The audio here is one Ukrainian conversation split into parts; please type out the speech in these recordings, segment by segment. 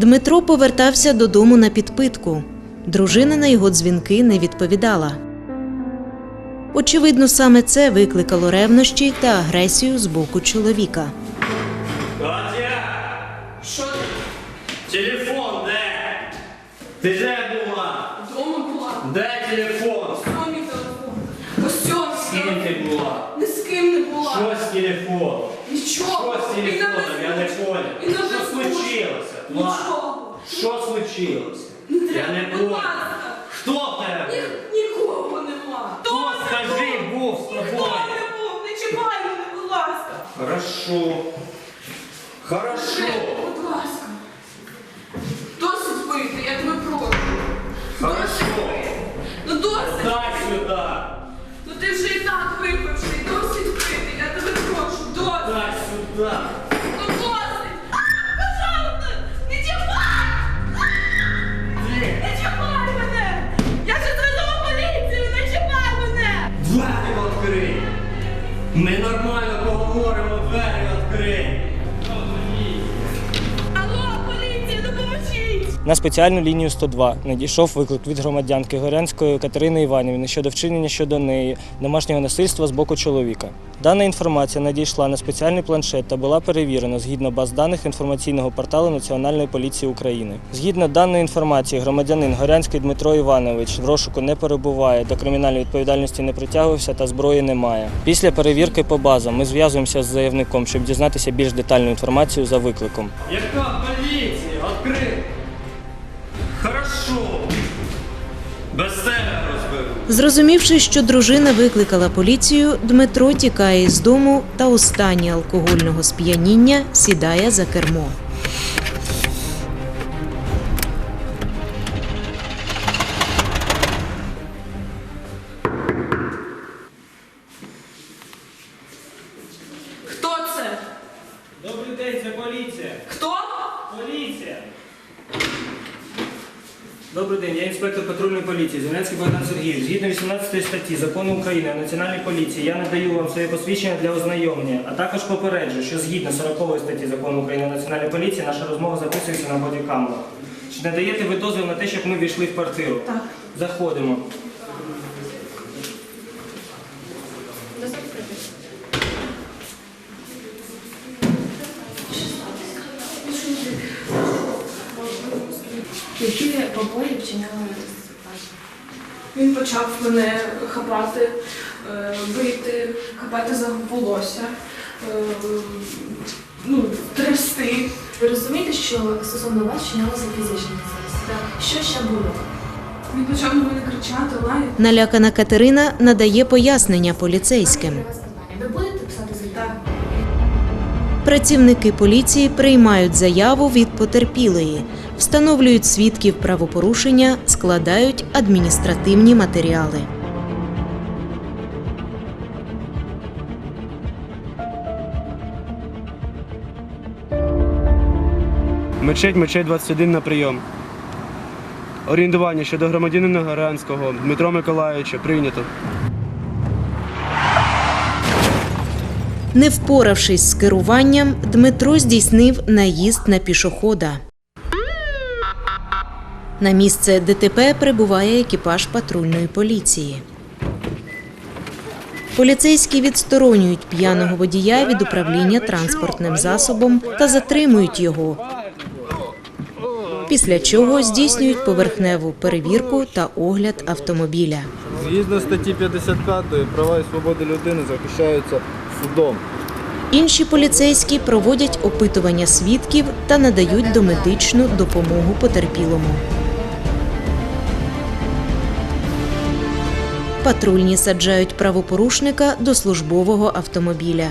Дмитро повертався додому на підпитку. Дружина на його дзвінки не відповідала. Очевидно, саме це викликало ревнощі та агресію з боку чоловіка. Катя! Що? Телефон? Ти де була? Вдома була? Де телефон? Що мій телефон? Ось цього З ким ти була? Ні з ким не була. Що з телефоном? Нічого. Що з телефоном? Я не понял. І на Що Фейсбуці. случилося? Нічого. Що случилося? Не Я треба, не будь понял. ласка. Хто в тебе? Ні- Нікого нема. Хто, скажи, був з Ніхто тобою? не був. Не чіпай мене, будь ласка. Хорошо. Хорошо. Будь ласка. Досить пити, я тебе прошу. Хорошо. Досить пити. Ну досить. Дай сюди. Ну ти вже і так випивши, Досить пити, я тебе прошу. Досить. Дай сюди. Ну досить! А, Пожалуйста! Не чіпай! Не чіпай мене! Я ще зразу поліцію! Не чіпай мене! Двері відкрий! Ми нормально На спеціальну лінію 102 надійшов виклик від громадянки Горянської Катерини Іванівни щодо вчинення щодо неї домашнього насильства з боку чоловіка. Дана інформація надійшла на спеціальний планшет та була перевірена згідно баз даних інформаційного порталу Національної поліції України. Згідно даної інформації, громадянин Горянський Дмитро Іванович в розшуку не перебуває, до кримінальної відповідальності не притягувався та зброї немає. Після перевірки по базам ми зв'язуємося з заявником, щоб дізнатися більш детальну інформацію за викликом. Яка поліція? Відкрий! Хорошо! Без тебе розберу! Зрозумівши, що дружина викликала поліцію, Дмитро тікає з дому та у стані алкогольного сп'яніння сідає за кермо. Добрий день, я інспектор патрульної поліції Зеленський Богдан Сергійович. Згідно 18 статті Закону України о національній поліції я надаю вам своє посвідчення для ознайомлення, а також попереджу, що згідно 40 статті Закону України о національній поліції наша розмова записується на бодікамеру. Чи не даєте ви дозвіл на те, щоб ми війшли в квартиру? Так. Заходимо. Які побої вчиняли Він почав мене хапати, е, бити, хапати за волосся, е, ну, трясти. Ви розумієте, що стосовно вас вчинялося фізичне насильство? Що ще було? Він почав на мене кричати, лаяти. Налякана Катерина надає пояснення поліцейським. Ви будете писати заяву? Працівники поліції приймають заяву від потерпілої, встановлюють свідків правопорушення, складають адміністративні матеріали. Мечеть, мечеть 21 на прийом. Орієнтування щодо громадянина Гаранського Дмитро Миколаївича прийнято. Не впоравшись з керуванням, Дмитро здійснив наїзд на пішохода. На місце ДТП прибуває екіпаж патрульної поліції. Поліцейські відсторонюють п'яного водія від управління транспортним засобом та затримують його. Після чого здійснюють поверхневу перевірку та огляд автомобіля. Згідно статті 55 права і свободи людини захищаються судом. Інші поліцейські проводять опитування свідків та надають домедичну допомогу потерпілому. Патрульні саджають правопорушника до службового автомобіля.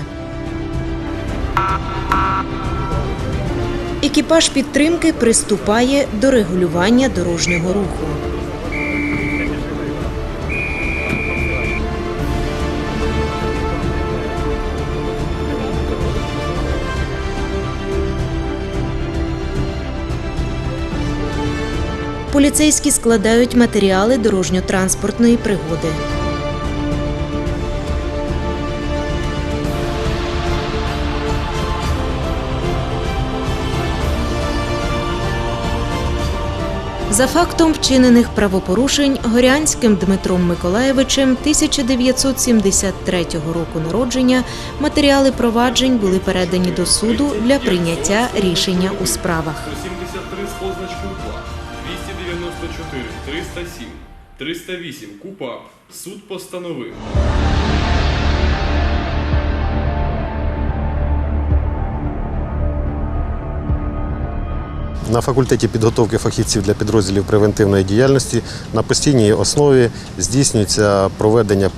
Екіпаж підтримки приступає до регулювання дорожнього руху. Поліцейські складають матеріали дорожньо-транспортної пригоди. За фактом вчинених правопорушень Горянським Дмитром Миколаєвичем 1973 року народження матеріали проваджень були передані до суду для прийняття рішення у справах. 307, 308 КУПАП. Суд постановив. На факультеті підготовки фахівців для підрозділів превентивної діяльності на постійній основі здійснюється проведення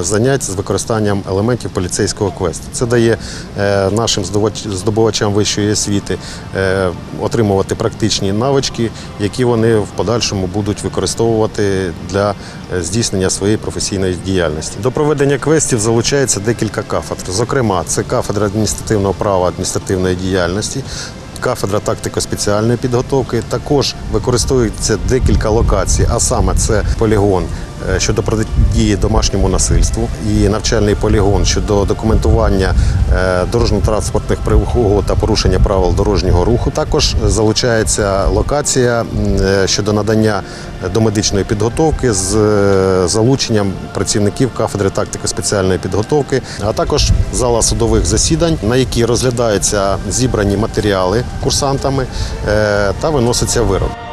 занять з використанням елементів поліцейського квесту. Це дає е, нашим здобувач- здобувачам вищої освіти е, отримувати практичні навички, які вони в подальшому будуть використовувати для е, здійснення своєї професійної діяльності. До проведення квестів залучається декілька кафедр. Зокрема, це кафедра адміністративного права адміністративної діяльності. Кафедра тактико-спеціальної підготовки також використовується декілька локацій, а саме це полігон щодо щодо протидії домашньому насильству і навчальний полігон щодо документування е, дорожньо-транспортних пригод та порушення правил дорожнього руху. Також залучається локація е, щодо надання домедичної підготовки з е, залученням працівників кафедри тактико-спеціальної підготовки, а також зала судових засідань, на які розглядаються зібрані матеріали курсантами та виноситься вирок.